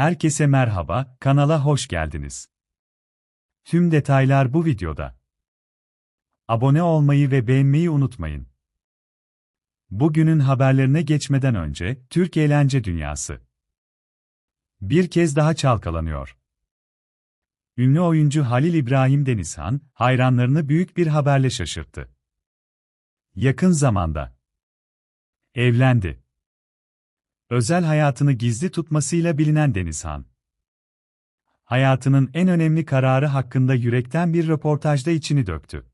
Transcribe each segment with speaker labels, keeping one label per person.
Speaker 1: Herkese merhaba, kanala hoş geldiniz. Tüm detaylar bu videoda. Abone olmayı ve beğenmeyi unutmayın. Bugünün haberlerine geçmeden önce, Türk eğlence dünyası bir kez daha çalkalanıyor. Ünlü oyuncu Halil İbrahim Denizhan, hayranlarını büyük bir haberle şaşırttı. Yakın zamanda evlendi. Özel hayatını gizli tutmasıyla bilinen Denizhan, hayatının en önemli kararı hakkında yürekten bir röportajda içini döktü.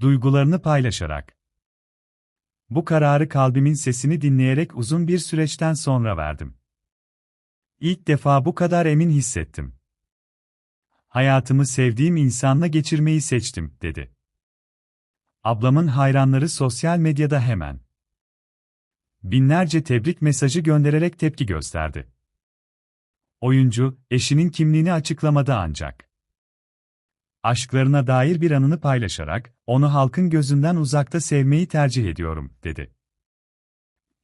Speaker 1: Duygularını paylaşarak, bu kararı kalbimin sesini dinleyerek uzun bir süreçten sonra verdim. İlk defa bu kadar emin hissettim. Hayatımı sevdiğim insanla geçirmeyi seçtim, dedi. Ablamın hayranları sosyal medyada hemen binlerce tebrik mesajı göndererek tepki gösterdi. Oyuncu, eşinin kimliğini açıklamadı ancak. Aşklarına dair bir anını paylaşarak, onu halkın gözünden uzakta sevmeyi tercih ediyorum, dedi.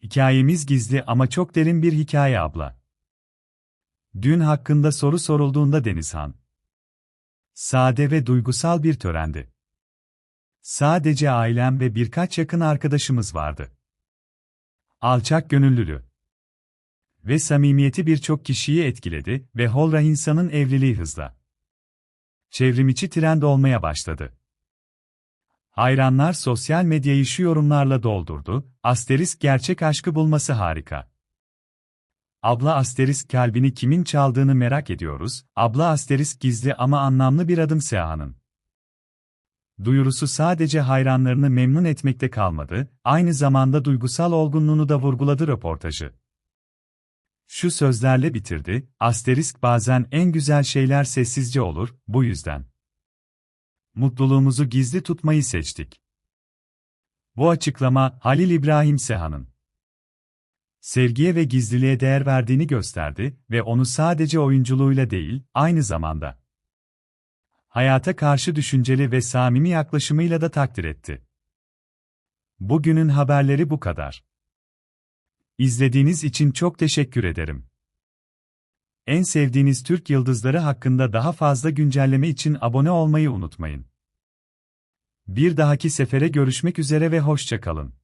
Speaker 1: Hikayemiz gizli ama çok derin bir hikaye abla. Dün hakkında soru sorulduğunda Denizhan. Sade ve duygusal bir törendi. Sadece ailem ve birkaç yakın arkadaşımız vardı. Alçak gönüllülü ve samimiyeti birçok kişiyi etkiledi ve Holra insanın evliliği hızla çevrimiçi trend olmaya başladı. Hayranlar sosyal medyayı şu yorumlarla doldurdu, asterisk gerçek aşkı bulması harika. Abla asterisk kalbini kimin çaldığını merak ediyoruz, abla asterisk gizli ama anlamlı bir adım Seha'nın. Duyurusu sadece hayranlarını memnun etmekte kalmadı, aynı zamanda duygusal olgunluğunu da vurguladı röportajı. Şu sözlerle bitirdi, asterisk bazen en güzel şeyler sessizce olur, bu yüzden. Mutluluğumuzu gizli tutmayı seçtik. Bu açıklama, Halil İbrahim Seha'nın sevgiye ve gizliliğe değer verdiğini gösterdi ve onu sadece oyunculuğuyla değil, aynı zamanda hayata karşı düşünceli ve samimi yaklaşımıyla da takdir etti. Bugünün haberleri bu kadar. İzlediğiniz için çok teşekkür ederim. En sevdiğiniz Türk yıldızları hakkında daha fazla güncelleme için abone olmayı unutmayın. Bir dahaki sefere görüşmek üzere ve hoşça kalın.